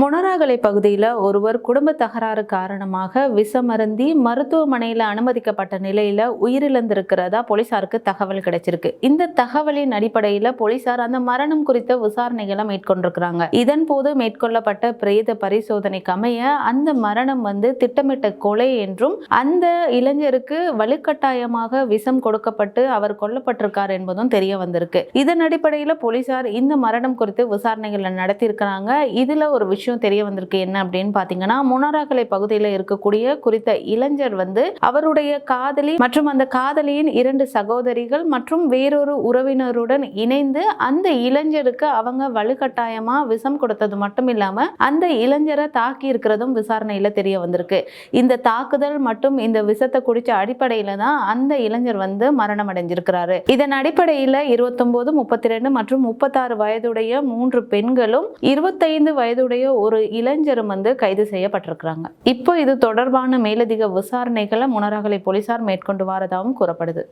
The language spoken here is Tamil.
மொனராகலை பகுதியில் ஒருவர் குடும்ப தகராறு காரணமாக விஷமருந்தி மருத்துவமனையில் அனுமதிக்கப்பட்ட நிலையில் உயிரிழந்திருக்கிறதா போலீசாருக்கு தகவல் கிடைச்சிருக்கு. இந்த தகவலின் அடிப்படையில் போலீசார் அந்த மரணம் குறித்த விசாரணைகளை மேற்கொண்டிருக்கிறாங்க. இதன் போது மேற்கொள்ளப்பட்ட பிரேத பரிசோதனைக்கு அமைய அந்த மரணம் வந்து திட்டமிட்ட கொலை என்றும் அந்த இளைஞருக்கு வலுக்கட்டாயமாக விஷம் கொடுக்கப்பட்டு அவர் கொல்லப்பட்டிருக்கார் என்பதும் தெரிய வந்திருக்கு. இதன் அடிப்படையில் போலீசார் இந்த மரணம் குறித்து விசாரணைகளை நடத்தியிருக்கிறாங்க. இதில் ஒரு விஷயம் விஷயம் தெரிய வந்திருக்கு. என்ன அப்படின்னு பாத்தீங்கன்னா முனராகலை பகுதியில் இருக்கக்கூடிய குறித்த இளைஞர் வந்து அவருடைய காதலி மற்றும் அந்த காதலியின் இரண்டு சகோதரிகள் மற்றும் வேறொரு உறவினருடன் இணைந்து அந்த இளைஞருக்கு அவங்க வலுக்கட்டாயமா விஷம் கொடுத்தது மட்டும் இல்லாம அந்த இளைஞரை தாக்கி இருக்கிறதும் விசாரணையில தெரிய வந்திருக்கு. இந்த தாக்குதல் மற்றும் இந்த விஷத்தை குடிச்ச அடிப்படையில தான் அந்த இளைஞர் வந்து மரணம் அடைஞ்சிருக்கிறாரு. இதன் அடிப்படையில இருபத்தொன்பது முப்பத்தி ரெண்டு மற்றும் முப்பத்தாறு வயதுடைய மூன்று பெண்களும் இருபத்தைந்து வயதுடைய ஒரு இளைஞரும் வந்து கைது செய்யப்பட்டிருக்கிறாங்க. இப்போ இது தொடர்பான மேலதிக விசாரணைகளை முனராகலை போலீசார் மேற்கொண்டு வாரதாகவும் கூறப்படுது.